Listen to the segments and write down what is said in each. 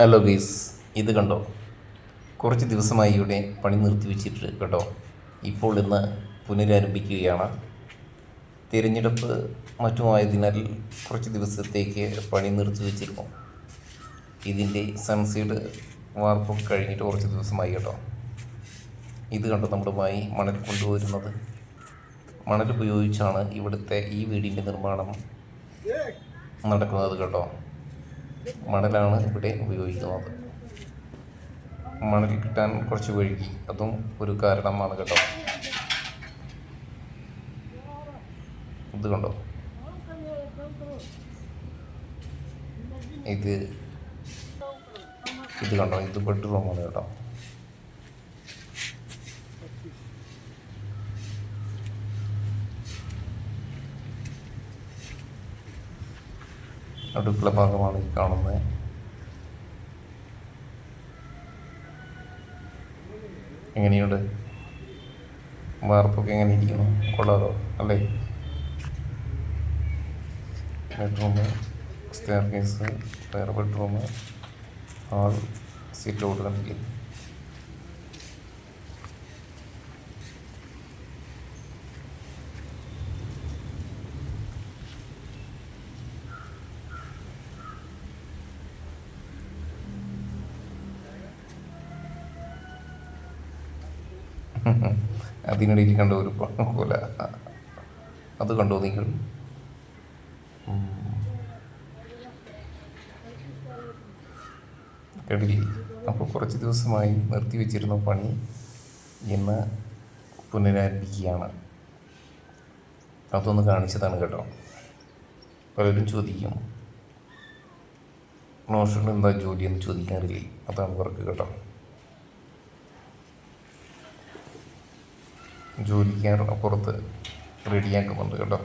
Hello ഗീസ് ഇത് കണ്ടോ? കുറച്ച് ദിവസമായി ഇവിടെ പണി നിർത്തി വെച്ചിട്ട് കേട്ടോ. ഇപ്പോൾ ഇന്ന് പുനരാരംഭിക്കുകയാണ്. തിരഞ്ഞെടുപ്പ് മറ്റുമായതിനാൽ കുറച്ച് ദിവസത്തേക്ക് പണി നിർത്തി വെച്ചിരുന്നു. ഇതിന്റെ സൺസൈഡ് വാർപ്പൊക്കെ കഴിഞ്ഞിട്ട് കുറച്ച് ദിവസമായി കേട്ടോ. ഇത് കണ്ടോ നമ്മളുമായി മണൽ കൊണ്ടുവരുന്നത്? മണൽ ഉപയോഗിച്ചാണ് ഇവിടുത്തെ ഈ വീടിന്റെ നിർമ്മാണം നടക്കുന്നത് കേട്ടോ. മണലാണ് ഇവിടെ ഉപയോഗിക്കുന്നത്. മണൽ കിട്ടാൻ കുറച്ച് വഴുകി അതും ഒരു കാരണമാണ് കേട്ടോ. ഇത് കണ്ടോ? ഇത് ഇത് കണ്ടോ? ഇത് ബെഡ്റൂമാണ് കേട്ടോ. അടുക്കള ഭാഗമാണ് ഈ കാണുന്നത്. എങ്ങനെയുണ്ട്? വാർപ്പൊക്കെ എങ്ങനെ ഇരിക്കുന്നു? കൊള്ളാലോ? അല്ലേ? ബെഡ്റൂം സ്റ്റെയർ കേസ് വേറെ ബെഡ്റൂം ഹാൾ സീറ്റ് ഔട്ട് കണ്ടില്ലേ? അതിനിടയിൽ കണ്ട ഒരു കൊല അത് കണ്ടോ നിങ്ങൾ. കേട്ടില്ലേ അപ്പോൾ കുറച്ച് ദിവസമായി നിർത്തി വെച്ചിരുന്ന പണി ഇന്ന് പുനരാരംഭിക്കുകയാണ്. അതൊന്ന് കാണിച്ചതാണ് കേട്ടോ. പലരും ചോദിക്കും നോഷണിൽ എന്താ ജോലി? എന്ന് ചോദിക്കാറില്ലേ അതാണ് വർക്ക് കേട്ടോ. ജോലിക്കാർ അപ്പുറത്ത് റെഡിയാക്കുന്നുണ്ട് കേട്ടോ.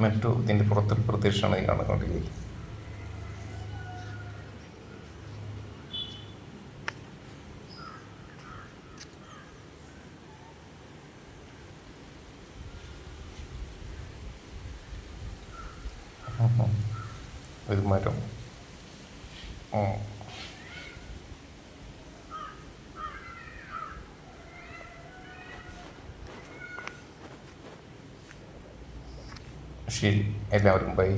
മറ്റു ഇതിന്റെ പുറത്തൊരു പ്രദേശമാണ് ഈ കാണുന്നുണ്ടില്ലേ ഒരു മരം. ശരി എല്ലാവരും ബൈ.